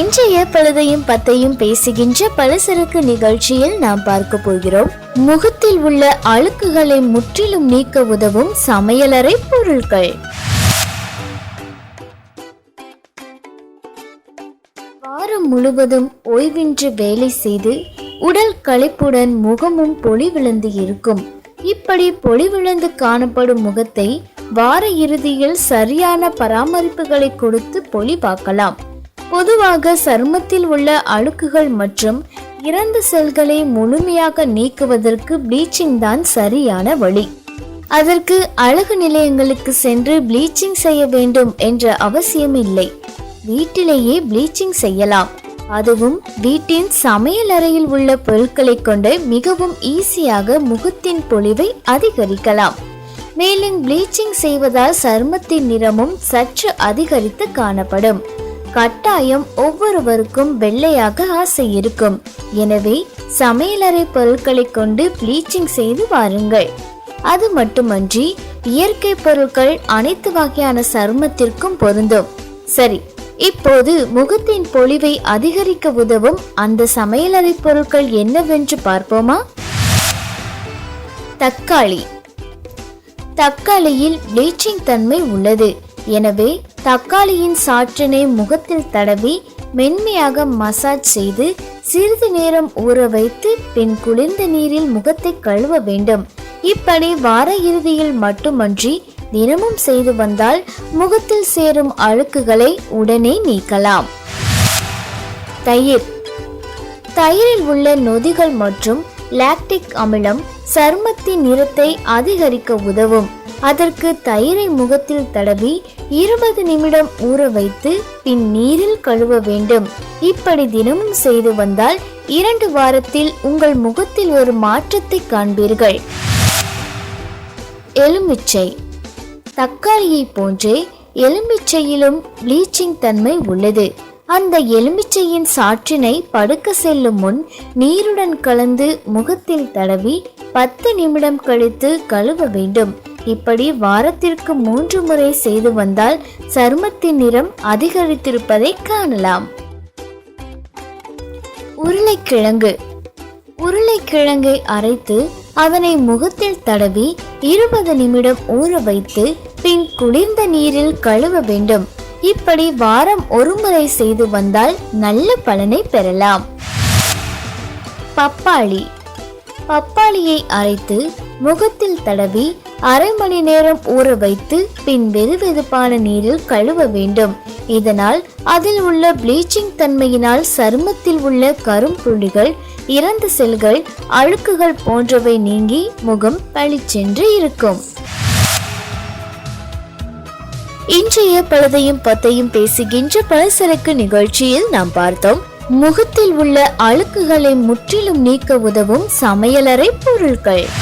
இன்றைய பழுதையும் பத்தையும் பேசுகின்ற பலசரக்கு நிகழ்ச்சியில் நாம் பார்க்க போகிறோம். முகத்தில் உள்ள அழுக்குகளை முற்றிலும் நீக்க உதவும் சமையலறை பொருட்கள். வாரம் முழுவதும் ஓய்வின்றி வேலை செய்து உடல் களைப்புடன் முகமும் பொலிவிழந்து இருக்கும். இப்படி பொலிவிழந்து காணப்படும் முகத்தை வார இறுதியில் சரியான பராமரிப்புகளை கொடுத்து பொலிவாக்கலாம் பொதுவாக சருமத்தில் உள்ள அழுக்குகள் மற்றும் இறந்த செல்களை முழுமையாக நீக்குவதற்கு ப்ளீச்சிங் தான் சரியான வழி. அதற்கு அழகு நிலையங்களுக்கு சென்று ப்ளீச்சிங் செய்ய வேண்டும் என்ற அவசியம் இல்லை. வீட்டிலேயே ப்ளீச்சிங் செய்யலாம். அதுவும் வீட்டின் சமையல் அறையில் உள்ள பொருட்களை கொண்டு மிகவும் ஈஸியாக முகத்தின் பொலிவை அதிகரிக்கலாம். மேலும் ப்ளீச்சிங் செய்வதால் சருமத்தின் நிறமும் சற்று அதிகரித்து காணப்படும். கட்டாயம் ஒவ்வொருவருக்கும் வெள்ளையாக ஆசை இருக்கும். எனவே சமையலறை பொருட்களை கொண்டு ப்ளீச்சிங் செய்து வாருங்கள். அது மட்டுமன்றி இயற்கை பொருட்கள் அனைத்து வகையான சருமத்திற்கும் பொருந்தும். சரி இப்போது முகத்தின் பொலிவை அதிகரிக்க உதவும் அந்த சமையலறை பொருட்கள் என்னவென்று பார்ப்போமா? தக்காளி. தக்காளியில் ப்ளீச்சிங் தன்மை உள்ளது. எனவே தக்காளியின் சாற்றினை முகத்தில் தடவி மென்மையாக மசாஜ் செய்து சிறிது நேரம் ஊற வைத்து பின் குளிர்ந்த நீரில் முகத்தை கழுவ வேண்டும். இப்படி வார இறுதியில் மட்டுமன்றி தினமும் செய்து வந்தால் முகத்தில் சேரும் அழுக்குகளை உடனே நீக்கலாம். தயிர். தயிரில் உள்ள நொதிகள் மற்றும் லாக்டிக் அமிலம் சருமத்தின் நிறத்தை அதிகரிக்க உதவும். அதற்கு தயிரை முகத்தில் தடவி இருபது நிமிடம் ஊற வைத்து பின் நீரில் கழுவ வேண்டும். இப்படி தினமும் செய்து வந்தால் இரண்டு வாரத்தில் உங்கள் முகத்தில் ஒரு மாற்றத்தை காண்பீர்கள். எலுமிச்சை. தக்காளியை போன்றே எலுமிச்சையிலும் ப்ளீச்சிங் தன்மை உள்ளது. அந்த எலுமிச்சையின் சாற்றினை படுக்க செல்லும் முன் நீருடன் கலந்து முகத்தில் தடவி பத்து நிமிடம் கழித்து கழுவ வேண்டும். இப்படி வாரத்திற்கு மூன்று முறை செய்து வந்தால் சருமத்தின் நிறம் அதிகரித்திருப்பதை காணலாம். உருளைக்கிழங்கு. உருளைக்கிழங்கை அரைத்து அதனை முகத்தில் தடவி இருபது நிமிடம் ஊற வைத்து பின் குளிர்ந்த நீரில் கழுவ வேண்டும். இப்படி வாரம் ஒரு முறை செய்து வந்தால் நல்ல பலனை பெறலாம். பப்பாளி. பப்பாளியை அரைத்து முகத்தில் தடவி அரை மணி நேரம் ஊற வைத்து பின் வெதுவெதுப்பான நீரில் கழுவ வேண்டும். இதனால் அதில் உள்ள ப்ளீச்சிங் தன்மையினால் சருமத்தில் உள்ள கரும்புள்ளிகள் இறந்த செல்கள் அழுக்குகள் போன்றவை நீங்கி முகம் பளிச்சென்று இருக்கும். இன்றைய பழுதையும் பத்தையும் பேசுகின்ற பலசரக்கு நிகழ்ச்சியில் நாம் பார்த்தோம். முகத்தில் உள்ள அழுக்குகளை முற்றிலும் நீக்க உதவும் சமையலறை பொருட்கள்